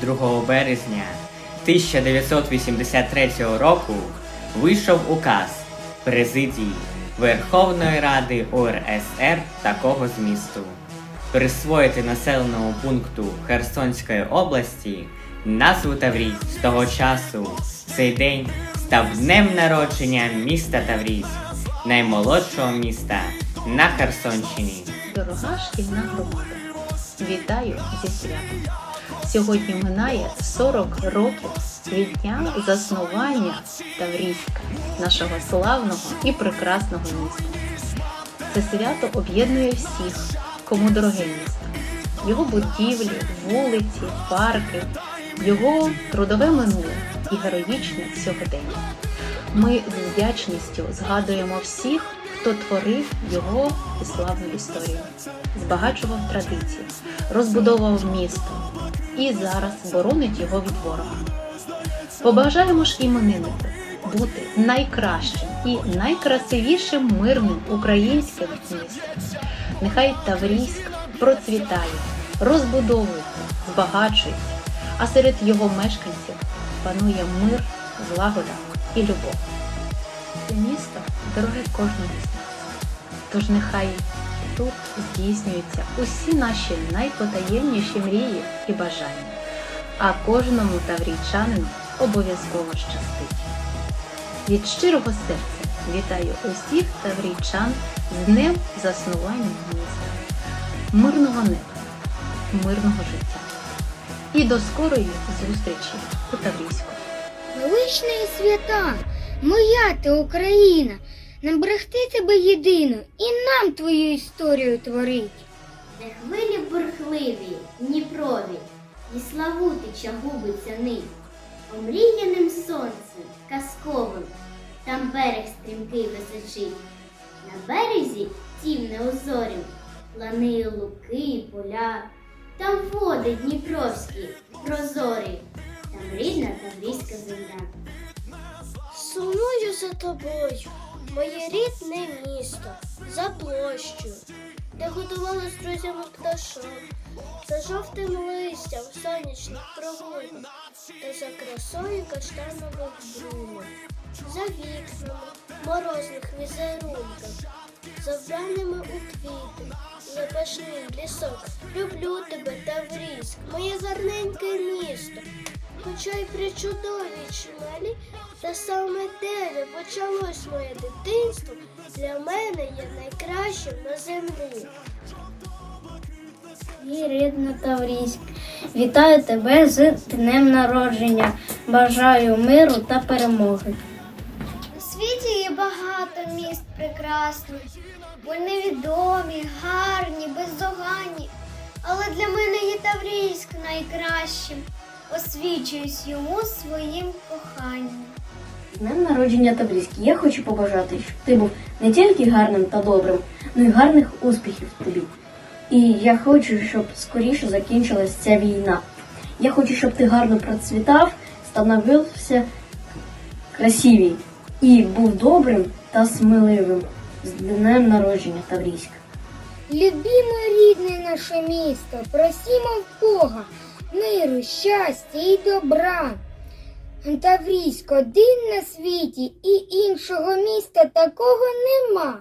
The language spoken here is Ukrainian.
2 березня 1983 року вийшов указ президії Верховної Ради УРСР такого змісту присвоїти населеному пункту Херсонської області назву Таврійськ. З того часу цей день став днем народження міста Таврійськ, наймолодшого міста на Херсонщині. Дорога шкільна громада. Вітаю зі святом. Сьогодні минає 40 років від дня заснування Таврійська, нашого славного і прекрасного міста. Це свято об'єднує всіх, кому дороге місто. Його будівлі, вулиці, парки, його трудове минуле і героїчне сьогодення. Ми з вдячністю згадуємо всіх, хто творив його славну історію, збагачував традиції, розбудовував місто і зараз боронить його від ворога. Побажаємо ж імениннику бути найкращим і найкрасивішим мирним українським містом. Нехай Таврійськ процвітає, розбудовується, збагачується, а серед його мешканців панує мир, злагода і любов. Це місто дороге кожному з нас. Тож нехай тут здійснюються усі наші найпотаємніші мрії і бажання, а кожному таврійчанину обов'язково щастить. Від щирого серця вітаю усіх таврійчан з днем заснування міста, мирного неба, мирного життя. І до скорої зустрічі у Таврійську. Величні свята, моя ти Україна, нам берегти тебе єдину і нам твою історію творить. Де хвилі бурхливі, Дніпрові, і Славутича губиться нить, омріяним сонцем, казковим, там берег стрімкий височить. На березі тім неозорім, лани і луки, і поля, там води Дніпровські, прозорі, там рідна таврійська земля. Сумую за тобою, моє рідне місто, за площу, де годували з друзями пташок, за жовтим листям сонячних прогулянок, та за красою каштанових брунок, за вікнами морозних візерунків, за вбраними у квіти, запашний лісок. Люблю тебе, Таврійськ, моє гарненьке місто. Хоча й при чудовій чималі, та саме те, де почалось моє дитинство, для мене є найкращим на землі. Мій рідна Таврійськ, вітаю тебе з днем народження. Бажаю миру та перемоги. У світі є багато міст прекрасних, вони невідомі, гарні, бездоганні. Але для мене є Таврійськ найкращим. Освічуюсь йому своїм коханням. З днем народження Таврійськ. Я хочу побажати, щоб ти був не тільки гарним та добрим, але й гарних успіхів тобі. І я хочу, щоб скоріше закінчилась ця війна. Я хочу, щоб ти гарно процвітав, становився красивий і був добрим та сміливим з днем народження Таврійська. Любімо рідне наше місто, просімо в Бога, миру, щастя і добра. Таврійськ один на світі і іншого міста такого нема.